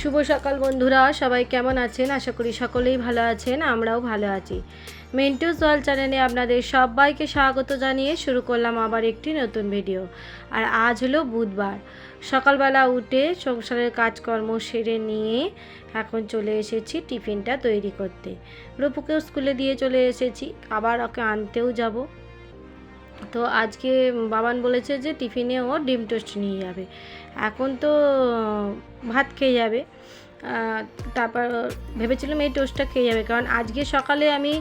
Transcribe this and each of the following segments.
শুভ সকাল বন্ধুরা, সবাই কেমন আছেন? আশা করি সকলেই ভালো আছেন, আমরাও ভালো আছি। মেন্টুস ওয়াল চ্যানেলে আপনাদের সবাইকে স্বাগত জানিয়ে শুরু করলাম আবার একটি নতুন ভিডিও। আর আজ হলো বুধবার। সকালবেলা উঠে সংসারের কাজকর্ম সেরে নিয়ে এখন চলে এসেছি টিফিনটা তৈরি করতে। রূপুকেও স্কুলে দিয়ে চলে এসেছি, আবার ওকে আনতেও যাব। তো আজকে বাবান বলেছে যে টিফিনে ও ডিম টোস্ট নিয়ে যাবে। এখন তো ভাত খেয়ে যাবে। তারপর ভেবেছিলাম এই টোস্টটা খেয়ে যাবে। কারণ আজকে সকালে আমি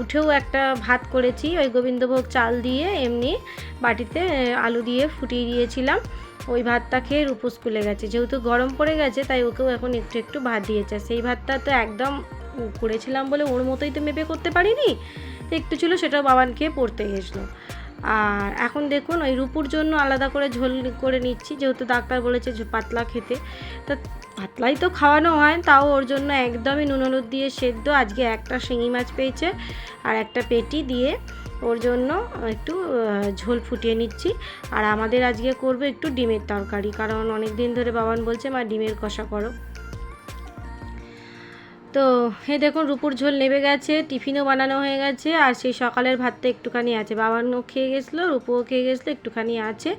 উঠেও একটা ভাত করেছি, ওই গোবিন্দভোগ চাল দিয়ে এমনি বাটিতে আলু দিয়ে ফুটিয়ে দিয়েছিলাম। ওই ভাতটা খেয়ে রূপু স্কুলে গেছে। যেহেতু গরম পড়ে গেছে, তাই ওকেও এখন একটু একটু ভাত দিয়েছে। সেই ভাতটা তো একদম করেছিলাম বলে ওর মতোই তো মেপে করতে পারিনি। একটু ছিল সেটাও বাবান খেয়ে পড়তে গেছিল আর এখন দেখুন, ওই রুপুর জন্য আলাদা করে ঝোল করে নিচ্ছি, যেহেতু ডাক্তার বলেছে পাতলা খেতে। তা পাতলাই তো খাওয়ানো হয়, তাও ওর জন্য একদমই নুন হলুদ দিয়ে সেদ্ধ। আজকে একটা শিঙি মাছ পেয়েছে আর একটা পেটি দিয়ে ওর জন্য একটু ঝোল ফুটিয়ে নিচ্ছি। আর আমাদের আজকে করব একটু ডিমের তরকারি, কারণ অনেক দিন ধরে বাবান বলছে, মা, ডিমের কষা করো। তো হে দেখুন রুপুর ঝোল নেবে গেছে, টিফিনও বানানো হয়ে গেছে, আর সেই সকালের ভাতটা একটুখানি আছে। বাবানও খেয়ে গেছিল, রুপুও খেয়ে গেছিল, একটুখানি আছে।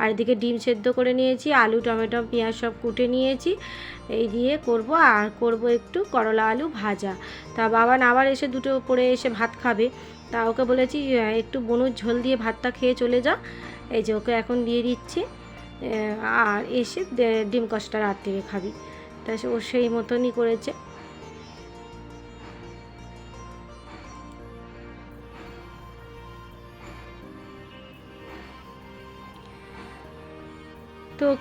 আর এদিকে ডিম সেদ্ধ করে নিয়েছি, আলু, টমেটো, পেঁয়াজ সব কুটে নিয়েছি। এই দিয়ে করব, আর করব একটু করলা আলু ভাজা। তা বাবান আবার এসে দুটো পরে এসে ভাত খাবে। তা ওকে বলেছি একটু বনুর ঝোল দিয়ে ভাতটা খেয়ে চলে যা। এই যে ওকে এখন দিয়ে দিচ্ছি। আর এসে ডিম কষটা রাত্রিরে খাবি। তা ও সেই মতনই করেছে।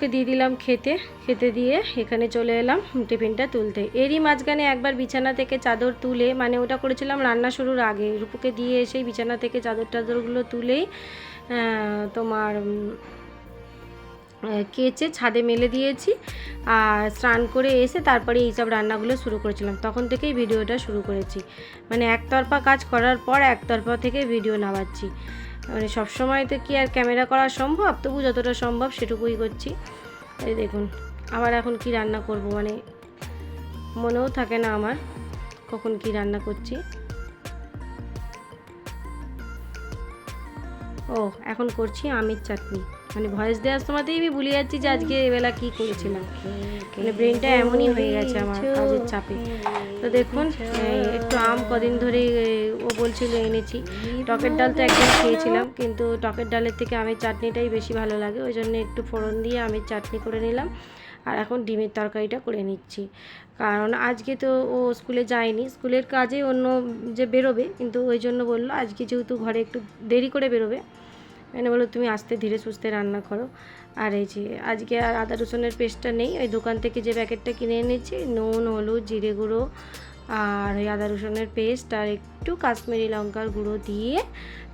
ওকে দিয়ে দিলাম খেতে। খেতে দিয়ে এখানে চলে এলাম টিফিনটা তুলতে। এরই মাঝখানে একবার বিছানা থেকে চাদর তুলে মানে ওটা করেছিলাম রান্না শুরুর আগে। রূপুকে দিয়ে এসেই বিছানা থেকে চাদর টাদরগুলো তুলেই তোমার কেচে ছাদে মেলে দিয়েছি। আর স্নান করে এসে তারপরে এইসব রান্নাগুলো শুরু করেছিলাম। তখন থেকেই ভিডিওটা শুরু করেছি। মানে একতরফা কাজ করার পর একতরফা থেকে ভিডিও নামাচ্ছি। মানে সবসময় তো কি আর ক্যামেরা করা সম্ভব? তবু যতটা সম্ভব সেটুকুই করছি। এই দেখুন, আবার এখন কি রান্না করব? মানে মনেও থাকে না আমার কখন কি রান্না করছি। ও, এখন করছি আমের চাটনি। মানে ভয়েস দেওয়ার সময়তেই আমি ভুলে যাচ্ছি যে আজকে এবেলা কি করেছিলাম। মানে ব্রেনটা এমনই হয়ে গেছে আমার কাজের চাপে। তো দেখুন একটু আম কদিন ধরে ও বলছিল এনেছি। টকের ডাল তো একদিন খেয়েছিলাম, কিন্তু টকের ডালের থেকে আমের চাটনিটাই বেশি ভালো লাগে। ওই জন্য একটু ফোড়ন দিয়ে আমের চাটনি করে নিলাম। আর এখন ডিমের তরকারিটা করে নিচ্ছি। কারণ আজকে তো ও স্কুলে যায়নি। স্কুলের কাজে অন্য যে বেরোবে, কিন্তু ওই জন্য বলল আজকে যেহেতু ঘরে একটু দেরি করে বেরোবে এনে বলো তুমি আস্তে ধীরে সুস্থে রান্না করো। আর এই যে আজকে আর আদা রসুনের পেস্টটা নেই, ওই দোকান থেকে যে প্যাকেটটা কিনে এনেছি, নুন, হলুদ, জিরে গুঁড়ো আর ওই আদা রসুনের পেস্ট আর একটু কাশ্মীরি লঙ্কার গুঁড়ো দিয়ে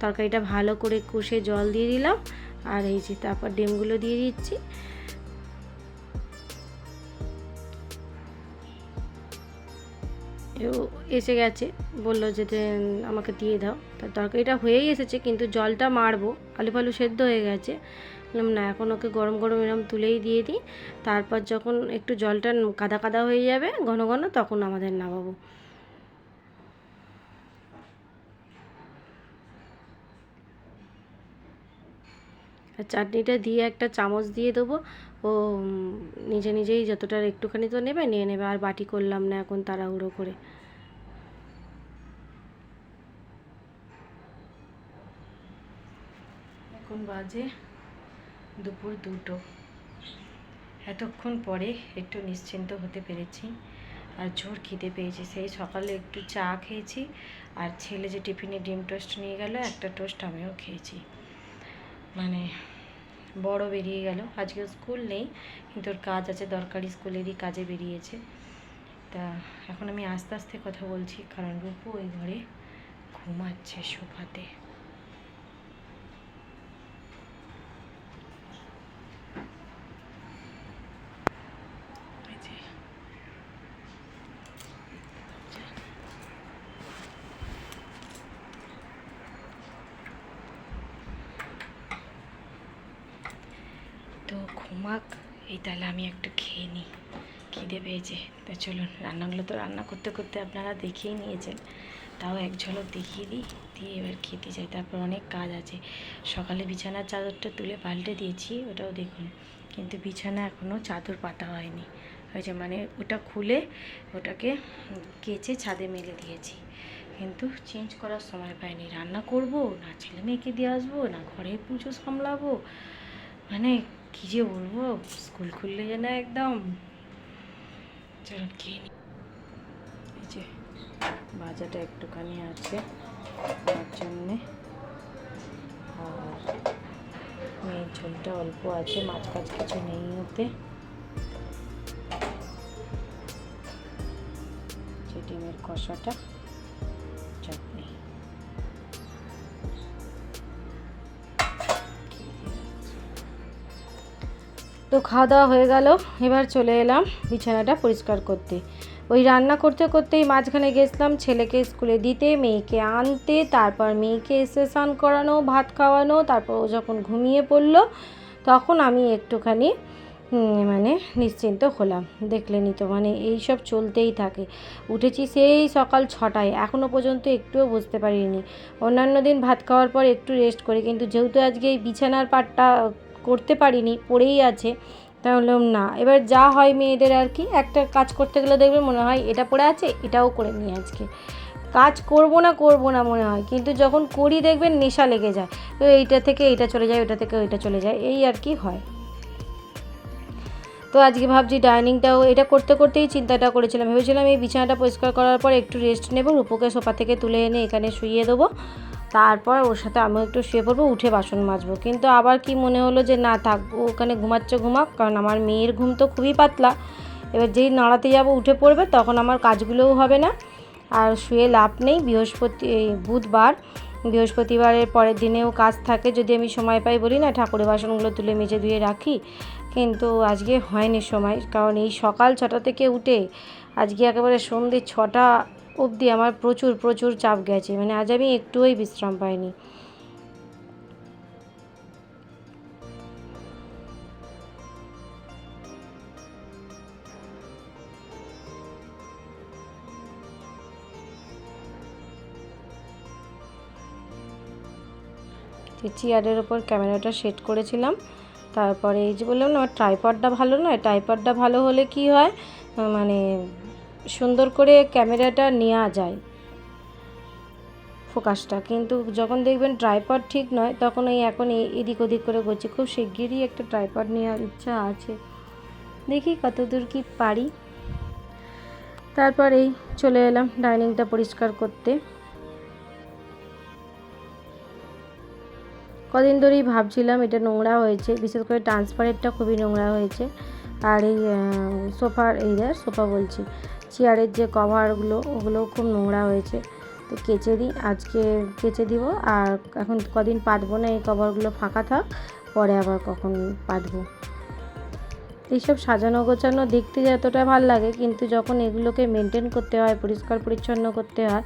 তরকারিটা ভালো করে কষে জল দিয়ে দিলাম। আর এই যে তারপর ডিমগুলো দিয়ে দিচ্ছি। এসে গেছে, বলল যে আমাকে দিয়ে দাও। তা তরকারিটা হয়েই এসেছে, কিন্তু জলটা মারবো, আলু ফালু সেদ্ধ হয়ে গেছে। বললাম, না, এখন ওকে গরম গরম এরম তুলেই দিয়ে দিই, তারপর যখন একটু জলটা কাদা কাদা হয়ে যাবে, ঘন ঘন, তখন আমাদের নামাবো। আর চাটনিটা দিয়ে একটা চামচ দিয়ে দেবো, ও নিজে নিজেই যতটা একটুখানি তো নেবে, নিয়ে নেবে, আর বাটি করলাম না এখন তাড়াহুড়ো করে। এখন বাজে দুপুর দুটো। এতক্ষণ পরে একটু নিশ্চিন্ত হতে পেরেছি আর জোর খিদে পেয়েছি। সেই সকালে একটু চা খেয়েছি আর ছেলে যে টিফিনে ডিম টোস্ট নিয়ে গেল, একটা টোস্ট আমিও খেয়েছি। মানে বড় বেরিয়ে গেল। আজকে স্কুল নেই, কিন্তু ওর কাজ আছে, দরকারি স্কুলেরই কাজে বেরিয়েছে। তা এখন আমি আস্তে আস্তে কথা বলছি, কারণ রূপু ওই ঘরে ঘুমাচ্ছে সোফাতে এই যে। ঘুমাক, এই তাহলে আমি একটু খেয়ে নিই। খিদে পেয়েছে। তা চলুন, রান্নাগুলো তো রান্না করতে করতে আপনারা দেখেই নিয়েছেন। তাও এক ঝলক দেখিয়ে দিই, দিয়ে এবার খেতে যাই। তারপর অনেক কাজ আছে। সকালে বিছানার চাদরটা তুলে পাল্টে দিয়েছি, ওটাও দেখুন। কিন্তু বিছানা এখনও চাদর পাতা হয়নি। হয়েছে মানে ওটা খুলে ওটাকে কেচে ছাদে মেলে দিয়েছি। কিন্তু চেঞ্জ করার সময় পাইনি। রান্না করব, না ছেলে মেয়েকে দিয়ে আসব, না ঘরে পুজো সামলাবো মানে কী যে বলব? স্কুল খুললে যেন একদম নি এই যে বাজাটা একটুখানি আছে তার জন্যে। আর মেয়ের ঝোলটা অল্প আছে, মাছ কাছ কিছু নেই ওতে। ডিমের কষাটা। তো খাওয়া দাওয়া হয়ে গেল। এবার চলে এলাম বিছানাটা পরিষ্কার করতে। ওই রান্না করতে করতেই মাঝখানে গেছিলাম ছেলেকে স্কুলে দিতে, মেয়েকে আনতে, তারপর মেয়েকে এসে স্নান করানো, ভাত খাওয়ানো, তারপর ও যখন ঘুমিয়ে পড়ল, তখন আমি একটুখানি মানে নিশ্চিন্ত হলাম। দেখলেনই তো মানে এই সব চলতেই থাকে। উঠেছি সেই সকাল ছটায় এখনও পর্যন্ত একটুও বুঝতে পারিনি। অন্যান্য দিন ভাত খাওয়ার পর একটু রেস্ট করি, কিন্তু যেহেতু আজকে এই বিছানার পাটটা করতে পারিনি, পড়েই আছে। তাহলে না। এবার যা হয় মেয়েদের আর কি, একটা কাজ করতে গেলে দেখবে মনে হয় এটা পড়ে আছে, এটাও করে নিই আজকে। কাজ করব না করব না মনে হয়, কিন্তু যখন করি দেখবেন নেশা লেগে যায়। তো এইটা থেকে এইটা চলে যায়, ওইটা থেকে ওইটা চলে যায়, এই আর কি হয়। তো আজকে ভাবছি ডাইনিংটাও, এটা করতে করতেই চিন্তাটা করেছিলাম। ভেবেছিলাম এই বিছানাটা পরিষ্কার করার পর একটু রেস্ট নেব রূপকে সোফা থেকে তুলে এনে এখানে শুইয়ে দেবো। তারপর ওর সাথে আমিও একটু শুয়ে পড়ব, উঠে বাসন মাজবো। কিন্তু আবার কি মনে হলো যে না, থাক ওখানে ঘুমাচ্ছে, ঘুমাক, কারণ আমার মেয়ের ঘুম তো খুবই পাতলা। এবার যেই নাড়াতে যাব, উঠে পড়বে, তখন আমার কাজগুলোও হবে না। আর শুয়ে লাভ নেই, বৃহস্পতি বুধবার, বৃহস্পতিবারের পরের দিনেও কাজ থাকে, যদি আমি সময় পাই বলি না, ঠাকুরের বাসনগুলো তুলে মেজে ধুয়ে রাখি। কিন্তু আজকে হয়নি সময়, কারণ এই সকাল ছটা থেকে উঠে, আজকে একেবারে সন্ধ্যে ছটা অবধি আমার প্রচুর প্রচুর চাপ গেছে। মানে আজ আমি একটুই বিশ্রাম পাইনি। চেয়ারের ওপর ক্যামেরাটা সেট করেছিলাম। তারপরে এই যে বললাম না, আমার ট্রাইপডটা ভালো নয়। ট্রাইপডটা ভালো হলে কি হয়? মানে সুন্দর করে ক্যামেরাটা নেওয়া যায় ফোকাসটা। কিন্তু যখন দেখবেন ট্রাইপড ঠিক নয়, তখন ওই এখন এদিক ওদিক করে করছি। খুব শিগগিরই একটা ট্রাইপড নেওয়ার ইচ্ছা আছে। দেখি কতদূর কি পারি। তারপর এই চলে এলাম ডাইনিংটা পরিষ্কার করতে। কদিন ধরেই ভাবছিলাম এটা নোংরা হয়েছে। বিশেষ করে ট্রান্সপারেন্টটা খুবই নোংরা হয়েছে। আর এই সোফার এই সোফা বলছি। চেয়ারের যে কভারগুলো, ওগুলোও খুব নোংরা হয়েছে। তো কেচে দিই, আজকে কেচে দিব। আর এখন কদিন পাতবো না, এই কভারগুলো ফাঁকা থাক, পরে আবার কখন পাতবো। এইসব সাজানো গোছানো দেখতে যতটা ভালো লাগে, কিন্তু যখন এগুলোকে মেনটেন করতে হয়, পরিষ্কার পরিচ্ছন্ন করতে হয়,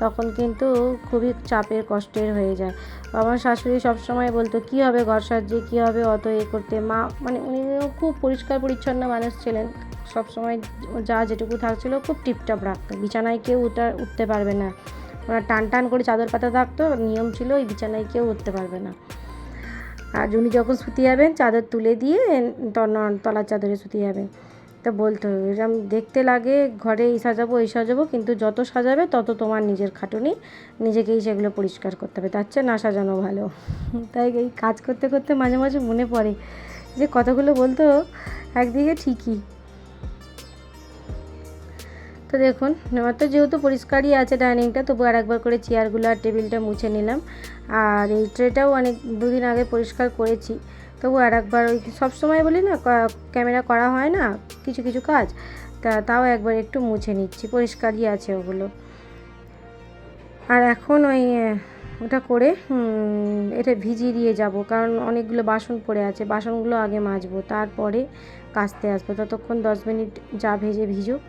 তখন কিন্তু খুবই চাপের, কষ্টের হয়ে যায়। আমার শাশুড়ি সবসময় বলতো, কী হবে ঘর সাজিয়ে, কী হবে অত এ করতে? মা মানে উনিও খুব পরিষ্কার পরিচ্ছন্ন মানুষ ছিলেন। সবসময় যা যেটুকু থাকছিলো খুব টিপটপ রাখতো। বিছানায় কেউ উঠা, উঠতে পারবে না। ওরা টান টান করে চাদর পাতা থাকতো, নিয়ম ছিল ওই বিছানায় কেউ উঠতে পারবে না। আর উনি যখন শুতে যাবেন চাদর তুলে দিয়ে তল- তলার চাদরে শুতে যাবেন তা বলতো এরকম দেখতে লাগে, ঘরে এই সাজাবো এই সাজাবো, কিন্তু যত সাজাবে, তত তোমার নিজের খাটুনি, নিজেকেই সেগুলো পরিষ্কার করতে হবে। তার চেয়ে না সাজানো ভালো। তাই এই কাজ করতে করতে মাঝে মাঝে মনে পড়ে যে কতগুলো বলতো একদিকে ঠিকই তো দেখুন, আমার তো যেহেতু পরিষ্কারই আছে ডাইনিংটা, তবু আর একবার করে চেয়ারগুলো আর টেবিলটা মুছে নিলাম। আর এই ট্রেটাও অনেক, দুদিন আগে পরিষ্কার করেছি। তবু আর একবার ওই সবসময় বলি না ক্যামেরা করা হয় না, কিছু কিছু কাজ, তা, তাও একবার একটু মুছে নিচ্ছি, পরিষ্কারই আছে ওগুলো। আর এখন ওই, ওটা করে এটা ভিজিয়ে দিয়ে যাব, কারণ অনেকগুলো বাসন পড়ে আছে, বাসনগুলো আগে মাজবো, তারপরে কাচতে আসব, ততক্ষণ দশ মিনিট যা ভেজে ভিজুক।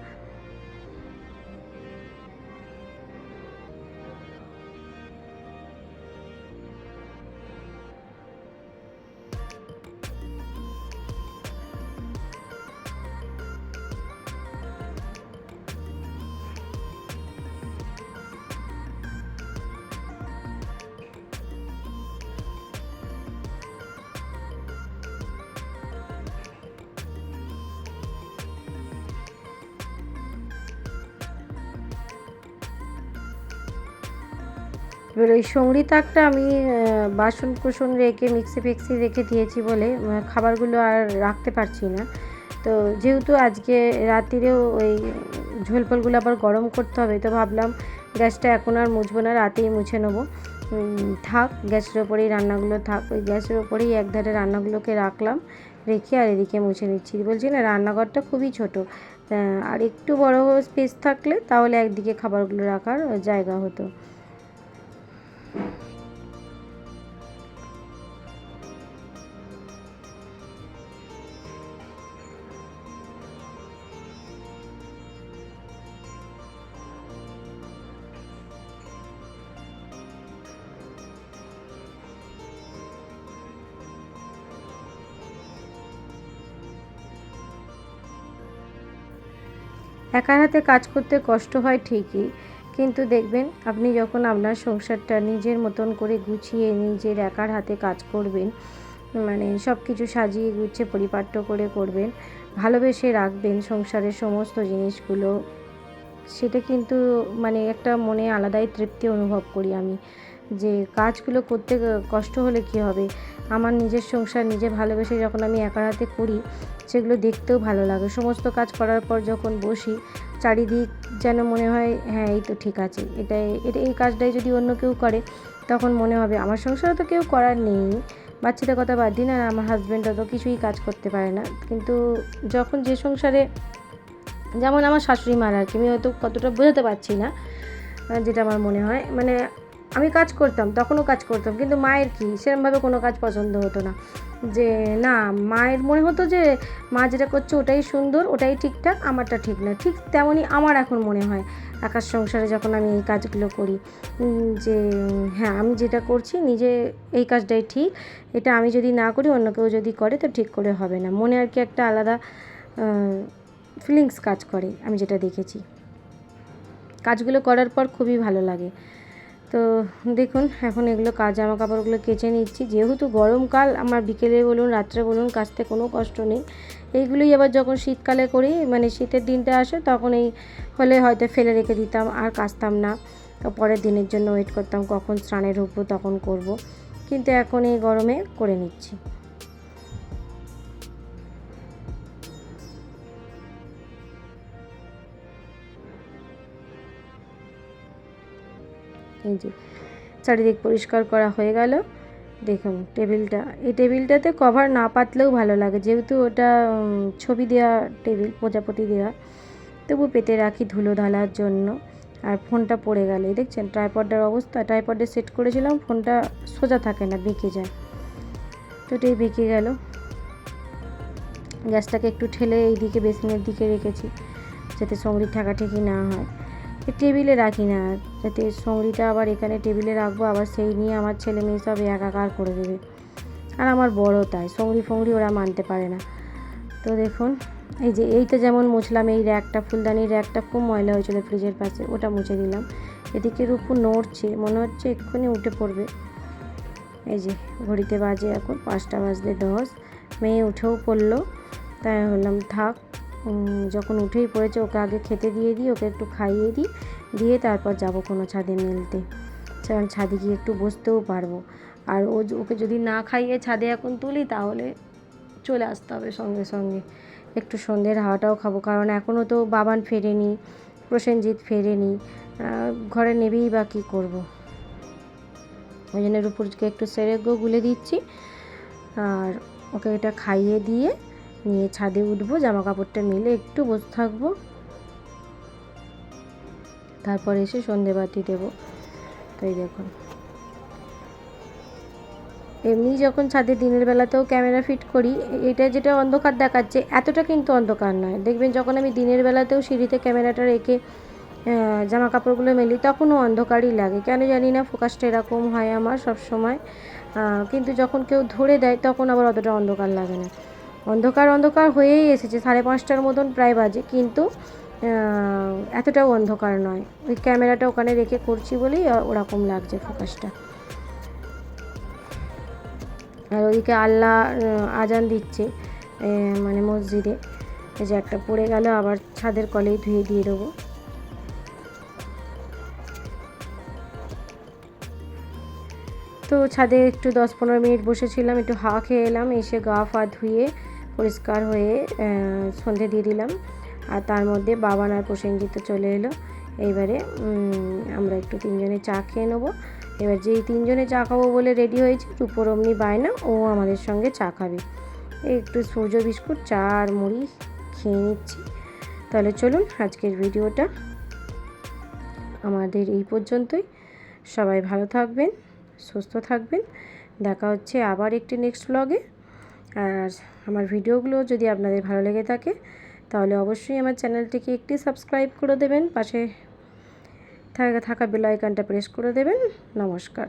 এবার ওই সঙ্গরি তাকটা আমি বাসন কুসন রেখে, মিক্সি ফিক্সি রেখে দিয়েছি বলে খাবারগুলো আর রাখতে পারছি না। তো যেহেতু আজকে রাত্রিরেও ওই ঝোল ফলগুলো আবার গরম করতে হবে, তো ভাবলাম গ্যাসটা এখন আর মুছবো না, রাতেই মুছে নেব। থাক, গ্যাসের ওপরেই রান্নাগুলো থাক, ওই গ্যাসের ওপরেই একধারে রান্নাগুলোকে রাখলাম, রেখে আর এদিকে মুছে নিচ্ছি। বলছি না, রান্নাঘরটা খুবই ছোট আর একটু বড় স্পেস থাকলে তাহলে একদিকে খাবারগুলো রাখার জায়গা হতো। একার হাতে কাজ করতে কষ্ট হয় ঠিকই কিন্তু দেখবেন, আপনি যখন আপনার সংসারটা নিজের মতন করে গুছিয়ে নিজের একার হাতে কাজ করবেন মানে সব কিছু সাজিয়ে গুছিয়ে পরিপাট্য করে করবেন, ভালোবেসে রাখবেন সংসারের সমস্ত জিনিসগুলো, সেটা কিন্তু মানে একটা মনে আলাদাই তৃপ্তি অনুভব করি আমি। যে কাজগুলো করতে কষ্ট হলে কি হবে? আমার নিজের সংসার নিজে ভালোবেসে যখন আমি একার হাতে করি, সেগুলো দেখতেও ভালো লাগে। সমস্ত কাজ করার পর যখন বসি চারিদিক যেন মনে হয় হ্যাঁ এই তো ঠিক আছে। এটাই, এটা, এই কাজটাই যদি অন্য কেউ করে, তখন মনে হবে, আমার সংসারে তো কেউ করার নেই। বাচ্চাদের কথা বাদ দিন, আর আমার হাজব্যান্ডরা তো কিছুই কাজ করতে পারে না। কিন্তু যখন যে সংসারে, যেমন আমার শাশুড়ি মার আর কি, আমি হয়তো কতটা বোঝাতে পারছি না যেটা আমার মনে হয় মানে আমি কাজ করতাম, তখনও কাজ করতাম, কিন্তু মায়ের কি সেরকমভাবে কোনো কাজ পছন্দ হতো না। যে, না, মায়ের মনে হতো যে, মা যেটা করছে ওটাই সুন্দর, ওটাই ঠিকঠাক, আমারটা ঠিক না। ঠিক তেমনই আমার এখন মনে হয়, আকাশ সংসারে যখন আমি এই কাজগুলো করি যে হ্যাঁ আমি যেটা করছি নিজে এই কাজটাই ঠিক, এটা আমি যদি না করি অন্য কেউ যদি করে, তো ঠিক করে হবে না। মনে আর কি একটা আলাদা ফিলিংস কাজ করে, আমি যেটা দেখেছি। কাজগুলো করার পর খুবই ভালো লাগে। তো দেখুন, এখন এগুলো কাজ জামা কাপড়গুলো কেচে নিচ্ছি। যেহেতু গরমকাল, আমার বিকেলে বলুন, রাত্রে বলুন, কাচতে কোনো কষ্ট নেই। এইগুলোই আবার যখন শীতকালে করি মানে শীতের দিনটা আসে, তখন এই হলে হয়তো ফেলে রেখে দিতাম, আর কাচতাম না। পরের দিনের জন্য ওয়েট করতাম, কখন স্নানে ঢুকবো তখন করব। কিন্তু এখন এই গরমে করে নিচ্ছি। এই যে, চারিদিক পরিষ্কার করা হয়ে গেল। দেখুন, টেবিলটা, এই টেবিলটাতে কভার না পাতলেও ভালো লাগে। যেহেতু ওটা ছবি দেওয়া টেবিল, প্রজাপতি দেওয়া তবু পেতে রাখি ধুলো ঢালার জন্য। আর ফোনটা পড়ে গেল। এই দেখছেন, ট্রাইপডের অবস্থা, ট্রাইপডে সেট করেছিলাম, ফোনটা সোজা থাকে না, বেঁকে যায়। তো এটাই বেঁকে গেল। গ্যাসটাকে একটু ঠেলে এইদিকে, বেসিনের দিকে রেখেছি, যাতে সংগীত ঠেকাঠেকি না হয়। টেবিলে রাখি না। যাতে সঙ্গীটা আবার এখানে টেবিলে রাখব, আবার সেই নিয়ে আমার ছেলে মেয়ে সব একাকার করে দেবে। আর আমার বড় তাই, সঙ্গী ফঙ্গি ওরা মানতে পারে না। তো দেখুন, এই যে এইটা যেমন মুছলাম, এই র্যাকটা, ফুলদানির র্যাকটা খুব ময়লা হয়েছিল ফ্রিজের পাশে, ওটা মুছে দিলাম। এদিকে রূপু নড়ছে, মনে হচ্ছে এক্ষুনি উঠে পড়বে। এই যে ঘড়িতে বাজে এখন পাঁচটা বাজলে দশ, মেয়ে উঠেও পড়ল। তাই বললাম থাক যখন উঠেই পড়েছে, ওকে আগে খেতে দিয়ে দিই, ওকে একটু খাইয়ে দিই, দিয়ে তারপর যাব কোনো ছাদে মেলতে। কারণ ছাদে গিয়ে একটু বসতেও পারব। আর ও ওকে যদি না খাইয়ে ছাদে এখন তুলি, তাহলে চলে আসতে হবে সঙ্গে সঙ্গে। একটু সন্ধ্যের হাওয়াটাও খাব, কারণ এখনও তো বাবান ফেরেনি, প্রসেনজিৎ ফেরেনি ঘরে নেবেই বা কী করব। ওই জন্য রূপুরকে একটু সেরেগ্য গুলে দিচ্ছি, আর ওকে এটা খাইয়ে দিয়ে নিয়ে ছাদে উঠবো জামা কাপড়টা মেলে একটু বসে থাকব। তারপর এসে সন্ধেবাতি দেবো। তাই দেখুন এমনি যখন ছাদে দিনের বেলাতেও ক্যামেরা ফিট করি, এটা যেটা অন্ধকার দেখাচ্ছে, এতটা কিন্তু অন্ধকার নয়। দেখবেন যখন আমি দিনের বেলাতেও সিঁড়িতে ক্যামেরাটা রেখে জামা কাপড়গুলো মেলি, তখনও অন্ধকারই লাগে। কেন জানি না, ফোকাসটা এরকম হয় আমার সব সময় কিন্তু যখন কেউ ধরে দেয়, তখন আবার অতটা অন্ধকার লাগে না। অন্ধকার অন্ধকার হয়েই এসেছে। সাড়ে পাঁচটার মতন প্রায় বাজে, কিন্তু এতটাও অন্ধকার নয়। ওই ক্যামেরাটা ওখানে রেখে করছি বলেই ওরকম লাগছে ফোকাসটা। আর ওদিকে আল্লাহ আজান দিচ্ছে মানে মসজিদে। এই যে একটা পড়ে গেল, আবার ছাদের কলেই ধুয়ে দিয়ে দেবো। তো ছাদে একটু দশ পনেরো মিনিট বসেছিলাম, একটু হাওয়া খেয়ে এলাম, এসে গা ফা ধুয়ে পরিষ্কার হয়ে সন্ধে দিয়ে দিলাম। আর তার মধ্যে বাবান আর প্রসেনজিৎ চলে এলো। এইবারে আমরা একটু তিনজনে চা খেয়ে নেব। এবার যেই তিনজনে চা খাব বলে রেডি হয়েছি, রূপর অমনি বায়না, ও আমাদের সঙ্গে চা খাবে। এই একটু সূর্য বিস্কুট, চা আর মুড়ি খেয়ে নিচ্ছি। তাহলে চলুন আজকের ভিডিওটা আমাদের এই পর্যন্তই। সবাই ভালো থাকবেন, সুস্থ থাকবেন। দেখা হচ্ছে আবার একটি নেক্সট ব্লগে আর আমার ভিডিওগুলো যদি আপনাদের ভালো লেগে থাকে, তাহলে অবশ্যই আমার চ্যানেলটিকে একটি সাবস্ক্রাইব করে দেবেন, পাশে থাকা বেল আইকনটা প্রেস করে দেবেন। নমস্কার।